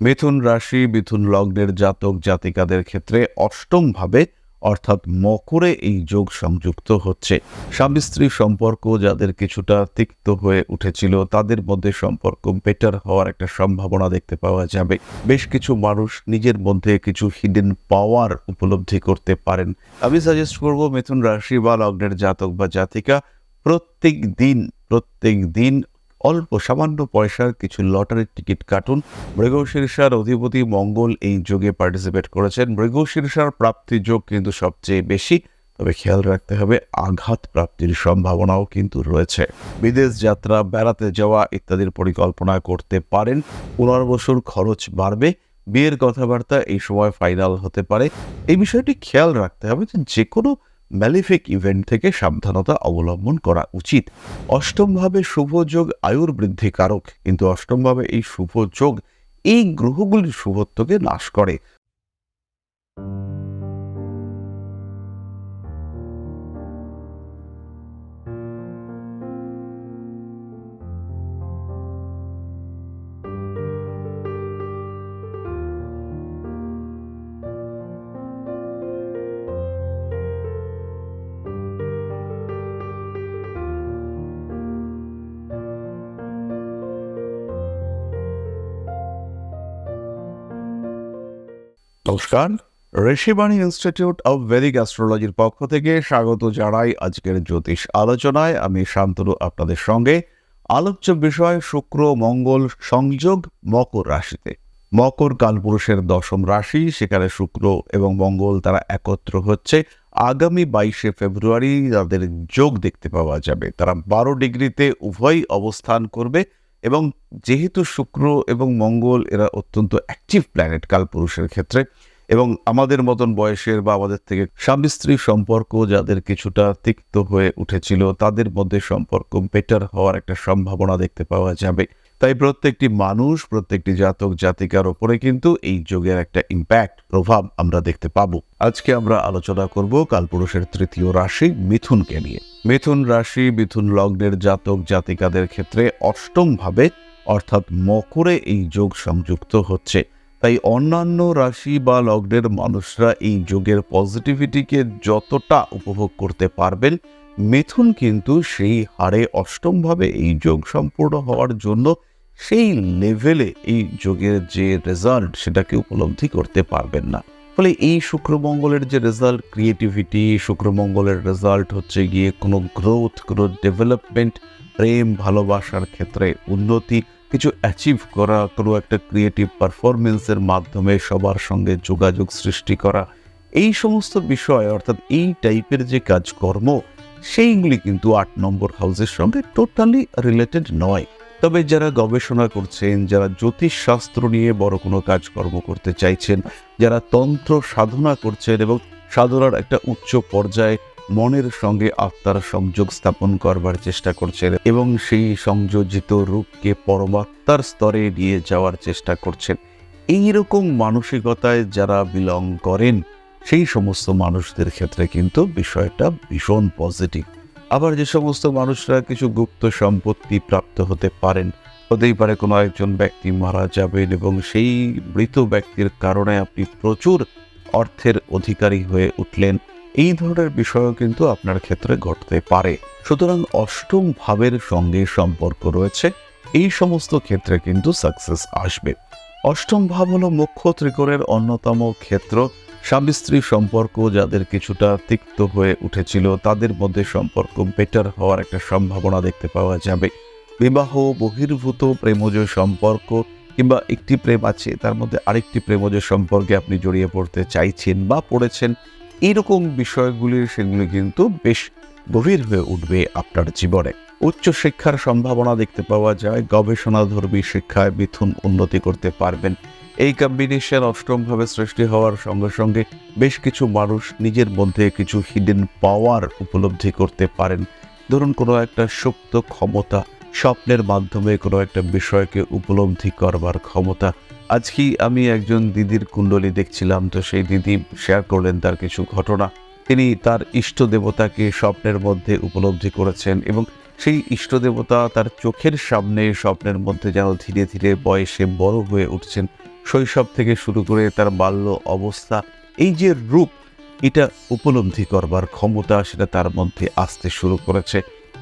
মিথুন রাশি, মিথুন লগ্নের জাতক, জাতিকাদের ক্ষেত্রে অষ্টম ভাবে অর্থাৎ মকরে এই যোগ সংযুক্ত হচ্ছে। স্বামী স্ত্রী সম্পর্ক যাদের কিছুটা তিক্ত হয়ে উঠেছিল, তাদের মধ্যে সম্পর্ক বেটার হওয়ার একটা সম্ভাবনা দেখতে পাওয়া যাবে। বেশ কিছু মানুষ নিজের মধ্যে কিছু হিডেন পাওয়ার উপলব্ধি করতে পারেন। আমি সাজেস্ট করব মিথুন রাশি বা লগ্নের জাতক বা জাতিকা প্রত্যেক দিন প্রত্যেক দিন অল্প সামান্য পয়সার কিছু লটারির টিকিট কাটুন। মৃগশীর্ষার অধিপতি মঙ্গল এই যোগে পার্টিসিপেট করেছেন। মৃগশীর্ষার প্রাপ্তি যোগ কিন্তু সবচেয়ে বেশি। তবে খেয়াল রাখতে হবে, আঘাত প্রাপ্তির সম্ভাবনাও কিন্তু রয়েছে। বিদেশ যাত্রা, বেড়াতে যাওয়া ইত্যাদির পরিকল্পনা করতে পারেন। পুনর্বসুর খরচ বাড়বে। বিয়ের কথাবার্তা এই সময় ফাইনাল হতে পারে। এই বিষয়টি খেয়াল রাখতে হবে যে যে কোনো ম্যালিফিক ইভেন্ট থেকে সাবধানতা অবলম্বন করা উচিত। অষ্টমভাবে শুভ যোগ আয়ুর বৃদ্ধি কারক কিন্তু অষ্টমভাবে এই শুভ যোগ এই গ্রহগুলির শুভত্বকে নাশ করে। নমস্কার। ঋষিবাণী ইনস্টিটিউট অব ভেদিক অ্যাস্ট্রোলজির পক্ষ থেকে স্বাগত জানাই আজকের জ্যোতিষ আলোচনায়। আমি শান্তনু, আপনাদের সঙ্গে আলোচ্য বিষয় শুক্র, মঙ্গল সংযোগ, মকর রাশিতে। মকর কালপুরুষের দশম রাশি, সেখানে শুক্র এবং মঙ্গল তারা একত্র হচ্ছে। আগামী বাইশে ফেব্রুয়ারি তাদের যোগ দেখতে পাওয়া যাবে। তারা বারো ডিগ্রিতে উভয়ই অবস্থান করবে। এবং যেহেতু শুক্র এবং মঙ্গল এরা অত্যন্ত অ্যাক্টিভ প্ল্যানেট কালপুরুষের ক্ষেত্রে, এবং আমাদের মতন বয়সের বা আমাদের থেকে স্বামী স্ত্রী সম্পর্ক যাদের কিছুটা তিক্ত হয়ে উঠেছিল, তাদের মধ্যে সম্পর্ক বেটার হওয়ার একটা সম্ভাবনা দেখতে পাওয়া যাবে। তাই প্রত্যেকটি মানুষ, প্রত্যেকটি জাতক, জাতিকার ওপরে কিন্তু এই যোগের একটা ইম্প্যাক্ট প্রভাব আমরা দেখতে পাবো। আজকে আমরা আলোচনা করব কালপুরুষের তৃতীয় রাশি মিথুনকে নিয়ে। মিথুন রাশি, মিথুন লগ্নের জাতক জাতিকাদের ক্ষেত্রে অষ্টম ভাবে অর্থাৎ মকরে এই যোগ সংযুক্ত হচ্ছে। তাই অন্যান্য রাশি বা লগ্নের মানুষরা এই যোগের পজিটিভিটিকে যতটা উপভোগ করতে পারবেন, মিথুন কিন্তু সেই হারে অষ্টমভাবে এই যোগ সম্পূর্ণ হওয়ার জন্য সেই লেভেলে এই যোগের যে রেজাল্ট সেটাকে উপলব্ধি করতে পারবেন না। ফলে এই শুক্রমঙ্গলের যে রেজাল্ট ক্রিয়েটিভিটি শুক্রমঙ্গলের রেজাল্ট হচ্ছে গিয়ে কোনো গ্রোথ কোনো ডেভেলপমেন্ট প্রেম, ভালোবাসার ক্ষেত্রে উন্নতি, কিছু অ্যাচিভ করা, কোনো একটা ক্রিয়েটিভ পারফরমেন্সের মাধ্যমে সবার সঙ্গে যোগাযোগ সৃষ্টি করা। এই সমস্ত বিষয়, অর্থাৎ এই টাইপের যে কাজকর্ম, সেইগুলি কিন্তু আট নম্বর হাউসের সঙ্গে টোটালি রিলেটেড নয়। তবে যারা গবেষণা করছেন, যারা জ্যোতিষ শাস্ত্র নিয়ে বড় কোনো কাজকর্ম করতে চাইছেন, যারা তন্ত্র সাধনা করছেন এবং সাধনার একটা উচ্চ পর্যায়ে মনের সঙ্গে আত্মার সংযোগ স্থাপন করবার চেষ্টা করছেন এবং সেই সংযোজিত রূপকে পরমাত্মার স্তরে নিয়ে যাওয়ার চেষ্টা করছেন। এই রকম মানসিকতায় যারা বিলং করেন, সেই সমস্ত মানুষদের ক্ষেত্রে কিন্তু বিষয়টা ভীষণ পজিটিভ আবার যে সমস্ত মানুষরা কিছু গুপ্ত সম্পত্তি প্রাপ্ত হতে পারেন, হতেই পারে কোনো একজন ব্যক্তি মারা যাবেন এবং সেই মৃত ব্যক্তির কারণে আপনি প্রচুর অর্থের অধিকারী হয়ে উঠলেন। এই ধরনের বিষয়ও কিন্তু আপনার ক্ষেত্রে ঘটতে পারে। সুতরাং অষ্টম ভাবের সঙ্গে সম্পর্ক রয়েছে। এই সমস্ত ক্ষেত্রে কিন্তু সাকসেস আসবে। অষ্টম ভাব হলো মুখ্য ত্রিকোণের অন্যতম ক্ষেত্র। স্বামী স্ত্রী সম্পর্ক যাদের কিছুটা তিক্ত হয়ে উঠেছিল, তাদের মধ্যে সম্পর্ক বেটার হওয়ার একটা সম্ভাবনা দেখতে পাওয়া যাবে। বিবাহ, বহির্ভূত প্রেমজ সম্পর্ক কিংবা একটি প্রেম আছে, তার মধ্যে আরেকটি প্রেমজ সম্পর্কে আপনি জড়িয়ে পড়তে চাইছেন বা পড়েছেন এইরকম বিষয়গুলির সেগুলি কিন্তু বেশ গভীর হয়ে উঠবে আপনার জীবনে। উচ্চ শিক্ষার সম্ভাবনা দেখতে পাওয়া যায়, গবেষণাধর্মী শিক্ষায় মিথুন উন্নতি করতে পারবেন। এই কম্বিনেশন অষ্টমভাবে সৃষ্টি হওয়ার সঙ্গে সঙ্গে বেশ কিছু মানুষ নিজের মধ্যে কিছু হিডেন পাওয়ার উপলব্ধি করতে পারেন। ধরুন, কোনো একটা সুপ্ত ক্ষমতা স্বপ্নের মাধ্যমে কোনো একটা বিষয়কে উপলব্ধি করবার ক্ষমতা। আজকেই আমি একজন দিদির কুণ্ডলী দেখছিলাম, তো সেই দিদি শেয়ার করলেন তার কিছু ঘটনা। তিনি তার ইষ্ট দেবতাকে স্বপ্নের মধ্যে উপলব্ধি করেছেন এবং সেই ইষ্ট দেবতা তার চোখের সামনে স্বপ্নের মধ্যে যেন ধীরে ধীরে বয়সে বড় হয়ে উঠছেন। শৈশব থেকে শুরু করে তার বাল্য অবস্থা, এই যে রূপ, এটা উপলব্ধি করবার ক্ষমতা সেটা তার মধ্যে আসতে শুরু করেছে।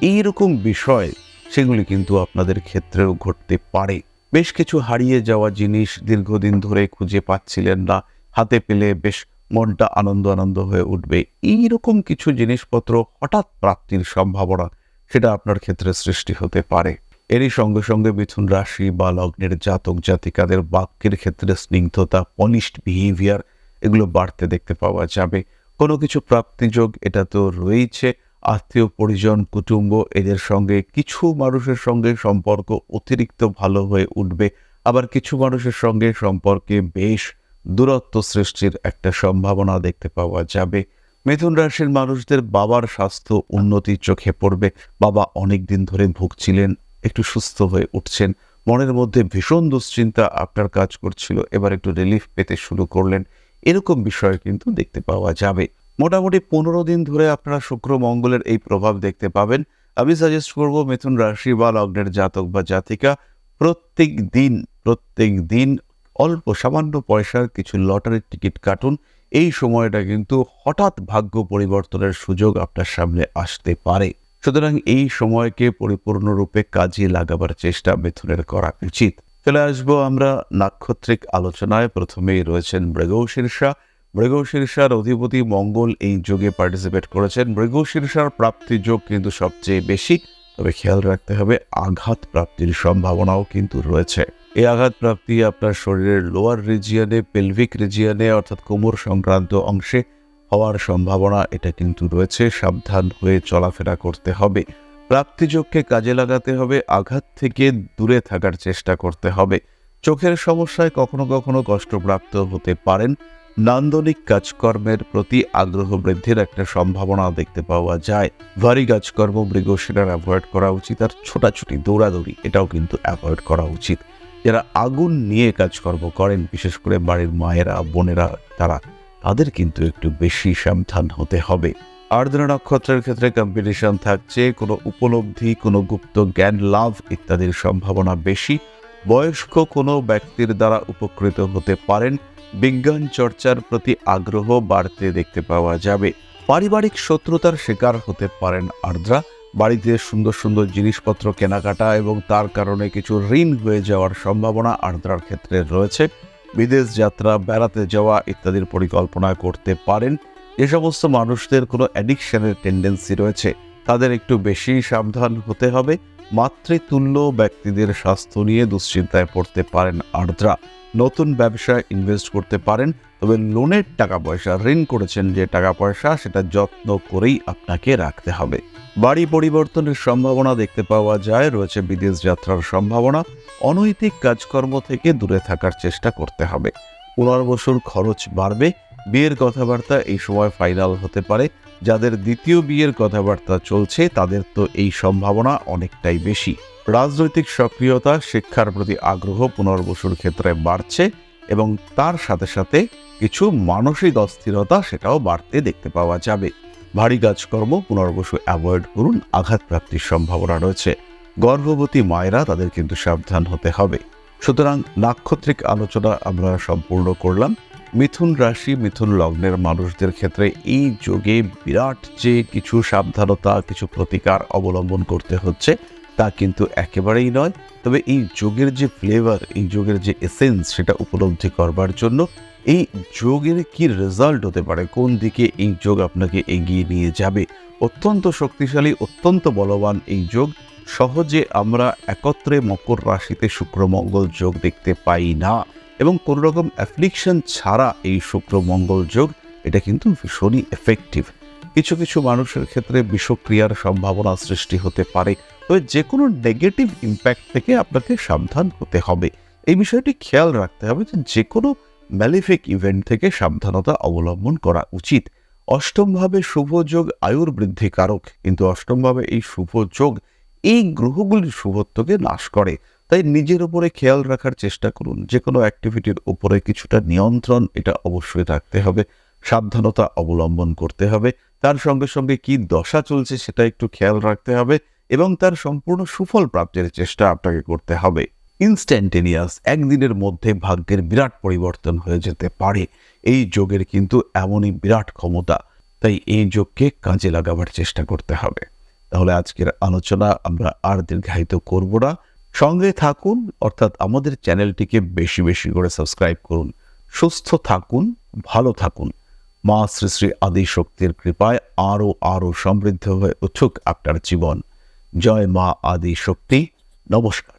এই রকম বিষয় সেগুলি কিন্তু আপনাদের ক্ষেত্রেও ঘটতে পারে। বেশ কিছু হারিয়ে যাওয়া জিনিস দীর্ঘদিন ধরে খুঁজে পাচ্ছিলেন না, হাতে পেলে বেশ মনটা আনন্দ আনন্দ হয়ে উঠবে। এই রকম কিছু জিনিসপত্র হঠাৎ প্রাপ্তির সম্ভাবনা, সেটা আপনার ক্ষেত্রে সৃষ্টি হতে পারে। এরই সঙ্গে সঙ্গে মিথুন রাশি বা লগ্নের জাতক জাতিকাদের বাক্যের ক্ষেত্রে স্নিগ্ধতা পলিশড বিহেভিয়ার এগুলো বাড়তে দেখতে পাওয়া যাবে। কোনো কিছু প্রাপ্তিযোগ এটা তো রয়েছে। আত্মীয়, পরিজন, কুটুম্ব এদের সঙ্গে কিছু মানুষের সঙ্গে সম্পর্ক অতিরিক্ত ভালো হয়ে উঠবে। আবার কিছু মানুষের সঙ্গে সম্পর্কে বেশ দূরত্ব সৃষ্টির একটা সম্ভাবনা দেখতে পাওয়া যাবে। মিথুন রাশির মানুষদের বাবার স্বাস্থ্য উন্নতি চোখে পড়বে। বাবা অনেক দিন ধরে ভুগছিলেন একটু সুস্থ হয়ে উঠছেন। মনের মধ্যে ভীষণ দুশ্চিন্তা আপনার কাজ করছিল, এবার একটু রিলিফ পেতে শুরু করলেন। এরকম বিষয় কিন্তু দেখতে পাওয়া যাবে। মোটামুটি পনেরো দিন ধরে আপনারা শুক্র মঙ্গলের এই প্রভাব দেখতে পাবেন। আমি সাজেস্ট করব মিথুন রাশি বা লগ্নের জাতক বা জাতিকা, প্রত্যেক দিন প্রত্যেক দিন অল্প সামান্য পয়সার কিছু লটারির টিকিট কাটুন। এই সময়টা কিন্তু হঠাৎ ভাগ্য পরিবর্তনের সুযোগ আপনার সামনে আসতে পারে। সুতরাং এই সময়কে পরিপূর্ণরূপে কাজে লাগাবার চেষ্টা মিথুনের করা উচিত। চলে আসব আমরা নাক্ষত্রিক আলোচনায়। প্রথমেই রয়েছেন মৃগশীর্ষা। মৃগশীর্ষার অধিপতি মঙ্গল এই যোগে পার্টিসিপেট করেছেন। মৃগশীর্ষার প্রাপ্তি যোগ কিন্তু সবচেয়ে বেশি। তবে খেয়াল রাখতে হবে, আঘাত প্রাপ্তির সম্ভাবনাও কিন্তু রয়েছে। এই আঘাত প্রাপ্তি আপনার শরীরের লোয়ার রিজিয়নে পেলভিক রিজিয়নে অর্থাৎ কোমর সংক্রান্ত অংশে হওয়ার সম্ভাবনা এটা কিন্তু রয়েছে। সাবধান হয়ে চলাফেরা করতে হবে। প্রাপ্তিযোগকে কাজে লাগাতে হবে। আঘাত থেকে দূরে থাকার চেষ্টা করতে হবে। চোখের সমস্যায় কখনো কখনো কষ্টপ্রাপ্ত হতে পারেন। নান্দনিক কাজকর্মের প্রতি আগ্রহ বৃদ্ধির একটা সম্ভাবনা দেখতে পাওয়া যায়। ভারী কাজকর্ম মৃগশিরার অ্যাভয়েড করা উচিত আর ছোটাছুটি, দৌড়াদৌড়ি এটাও কিন্তু অ্যাভয়েড করা উচিত। যারা আগুন নিয়ে কাজকর্ম করেন, বিশেষ করে বাড়ির মায়েরা, বোনেরা, তারা তাদের কিন্তু একটু বেশি সাবধান হতে হবে। আর্দ্র নক্ষত্রের ক্ষেত্রে কম্পিটিশন থাকছে, কোনো উপলব্ধি, কোনো গুপ্ত জ্ঞান, লাভ ইত্যাদির সম্ভাবনা বেশি। বয়স্ক কোনো ব্যক্তির দ্বারা উপকৃত হতে পারেন। বিজ্ঞান চর্চার প্রতি আগ্রহ বাড়তে দেখতে পাওয়া যাবে। পারিবারিক শত্রুতার শিকার হতে পারেন আর্দ্রা। বাড়িতে সুন্দর সুন্দর জিনিসপত্র কেনাকাটা এবং তার কারণে কিছু ঋণ হয়ে যাওয়ার সম্ভাবনা আর্দ্রার ক্ষেত্রে রয়েছে। বিদেশ যাত্রা, বেড়াতে যাওয়া ইত্যাদির পরিকল্পনা করতে পারেন। যে সমস্ত মানুষদের কোনো অ্যাডিকশানের টেন্ডেন্সি রয়েছে। তাদের একটু বেশি সাবধান হতে হবে। মাতৃতুল্য ব্যক্তিদের স্বাস্থ্য নিয়ে দুশ্চিন্তায় পড়তে পারেন আর্দ্রা। নতুন ব্যবসায় ইনভেস্ট করতে পারেন, তবে লোনের টাকা পয়সা ঋণ করেছেন যে টাকা পয়সা সেটা যত্ন করেই আপনাকে রাখতে হবে। বাড়ি পরিবর্তনের সম্ভাবনা দেখতে পাওয়া যায়, রয়েছে বিদেশ যাত্রার সম্ভাবনা। অনৈতিক কাজকর্ম থেকে দূরে থাকার চেষ্টা করতে হবে। পুনর্বসুর খরচ বাড়বে বিয়ের কথাবার্তা এই সময় ফাইনাল হতে পারে। যাদের দ্বিতীয় বিয়ের কথাবার্তা চলছে, তাদের তো এই সম্ভাবনা অনেকটাই বেশি। রাজনৈতিক সক্রিয়তা শিক্ষার প্রতি আগ্রহ পুনর্বসুর ক্ষেত্রে বাড়ছে এবং তার সাথে সাথে কিছু মানসিক অস্থিরতা সেটাও বাড়তে দেখতে পাওয়া যাবে। ভারী কাজকর্ম পুনর্বসু অ্যাভয়েড করুন, আঘাতপ্রাপ্তির সম্ভাবনা রয়েছে। গর্ভবতী মায়েরা তাদের কিন্তু সাবধান হতে হবে। সুতরাং নাক্ষত্রিক আলোচনা আমরা সম্পূর্ণ করলাম। মিথুন রাশি, মিথুন লগ্নের মানুষদের ক্ষেত্রে এই যোগে বিরাট যে কিছু সাবধানতা, কিছু প্রতিকার অবলম্বন করতে হচ্ছে, তা কিন্তু একেবারেই নয়। তবে এই যোগের যে ফ্লেভার এই যোগের যে এসেন্স সেটা উপলব্ধি করবার জন্য এই যোগের কি রেজাল্ট হতে পারে? কোন দিকে এই যোগ আপনাকে এগিয়ে নিয়ে যাবে? অত্যন্ত শক্তিশালী, অত্যন্ত বলবান এই যোগ। সহজে আমরা একত্রে মকর রাশিতে শুক্রমঙ্গল যোগ দেখতে পাই না। এবং কোনো রকম অ্যাফ্লিকশন ছাড়া এই শুক্র মঙ্গল যোগ, এটা কিন্তু ভীষণই এফেক্টিভ কিছু কিছু মানুষের ক্ষেত্রে বিষক্রিয়ার সম্ভাবনা সৃষ্টি হতে পারে, তবে যে কোনো নেগেটিভ ইম্প্যাক্ট থেকে আপনাকে সাবধান হতে হবে। এই বিষয়টি খেয়াল রাখতে হবে যে যে কোনো ম্যালিফিক ইভেন্ট থেকে সাবধানতা অবলম্বন করা উচিত। অষ্টমভাবে শুভ যোগ আয়ুর বৃদ্ধি কারক কিন্তু অষ্টমভাবে এই শুভ যোগ এই গ্রহগুলির শুভত্বকে নাশ করে। তাই নিজের উপরে খেয়াল রাখার চেষ্টা করুন। যে কোনো অ্যাক্টিভিটির উপরে কিছুটা নিয়ন্ত্রণ, এটা অবশ্যই রাখতে হবে। সাবধানতা অবলম্বন করতে হবে। তার সঙ্গে সঙ্গে কি দশা চলছে সেটা একটু খেয়াল রাখতে হবে এবং তার সম্পূর্ণ সুফল প্রাপ্তির চেষ্টা আপনাকে করতে হবে। ইনস্ট্যান্টেনিয়াস একদিনের মধ্যে ভাগ্যের বিরাট পরিবর্তন হয়ে যেতে পারে। এই যোগের কিন্তু এমনই বিরাট ক্ষমতা। তাই এই যোগকে কাজে লাগাবার চেষ্টা করতে হবে। তাহলে আজকের আলোচনা আমরা আর দীর্ঘায়িত করব না। সঙ্গে থাকুন, অর্থাৎ আমাদের চ্যানেলটিকে বেশি বেশি করে সাবস্ক্রাইব করুন। সুস্থ থাকুন, ভালো থাকুন। মা শ্রী শ্রী আদি শক্তির কৃপায় আরও আরও সমৃদ্ধ হয়ে উঠুক আপনার জীবন। জয় মা আদি শক্তি নমস্কার।